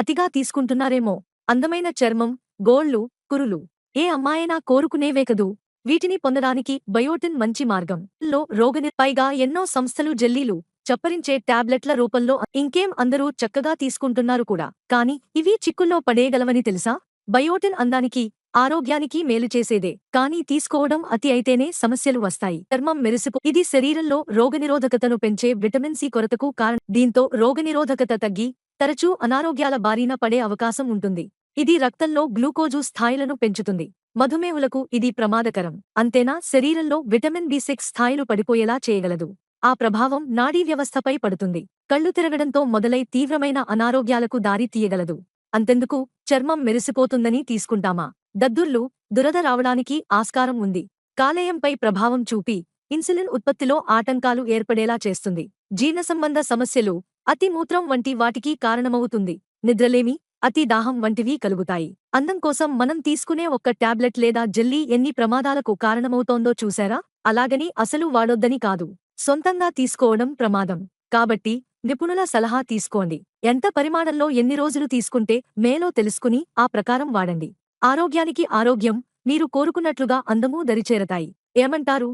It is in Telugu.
అతిగా తీసుకుంటున్నారేమో. అందమైన చర్మం గోళ్ళు కురులు. ఏ అమ్మాయైనా కోరుకునేవే కదూ. వీటిని పొందడానికి బయోటిన్ మంచి మార్గం. లో రోగని పైగా ఎన్నో సంస్థలు జెల్లీలు చప్పరించే టాబ్లెట్ల రూపంలో ఇంకేం అందరూ చక్కగా తీసుకుంటున్నారు కూడా. కాని ఇవి చిక్కుల్లో పడేయగలవని తెలుసా? బయోటిన్ అందానికి ఆరోగ్యానికి మేలు చేసేదే. కానీ తీసుకోవడం అతి అయితేనే సమస్యలు వస్తాయి. చర్మం మెరుసుకు ఇది శరీరంలో రోగనిరోధకతను పెంచే విటమిన్ సి కొరతకు కారణం. దీంతో రోగనిరోధకత తగ్గి తరచూ అనారోగ్యాల బారిన పడే అవకాశం ఉంటుంది. ఇది రక్తంలో గ్లూకోజు స్థాయిలను పెంచుతుంది. మధుమేహులకు ఇది ప్రమాదకరం. అంతేనా? శరీరంలో విటమిన్ బి సిక్స్ స్థాయిలు పడిపోయేలా చేయగలదు. ఆ ప్రభావం నాడీ వ్యవస్థపై పడుతుంది. కళ్ళు తిరగడంతో మొదలై తీవ్రమైన అనారోగ్యాలకు దారి తీయగలదు. అంతెందుకు? చర్మం మెరిసిపోతుందని తీసుకుంటామా? దద్దుర్లు దురద రావడానికి ఆస్కారం ఉంది. కాలేయంపై ప్రభావం చూపి ఇన్సులిన్ ఉత్పత్తిలో ఆటంకాలు ఏర్పడేలా చేస్తుంది. జీర్ణ సంబంధ సమస్యలు అతి మూత్రం వంటి వాటికి కారణమవుతుంది. నిద్రలేమి అతి దాహం వంటివి కలుగుతాయి. అందం కోసం మనం తీసుకునే ఒక్క టాబ్లెట్ లేదా జెల్లీ ఎన్ని ప్రమాదాలకు కారణమవుతోందో చూశారా? అలాగని అసలు వాడొద్దని కాదు. సొంతంగా తీసుకోవడం ప్రమాదం. కాబట్టి నిపుణుల సలహా తీసుకోండి. ఎంత పరిమాణంలో ఎన్ని రోజులు తీసుకుంటే మేలో తెలుసుకుని ఆ ప్రకారం వాడండి. ఆరోగ్యానికి ఆరోగ్యం మీరు కోరుకున్నట్లుగా అందమూ దరిచేరతాయి. ఏమంటారు?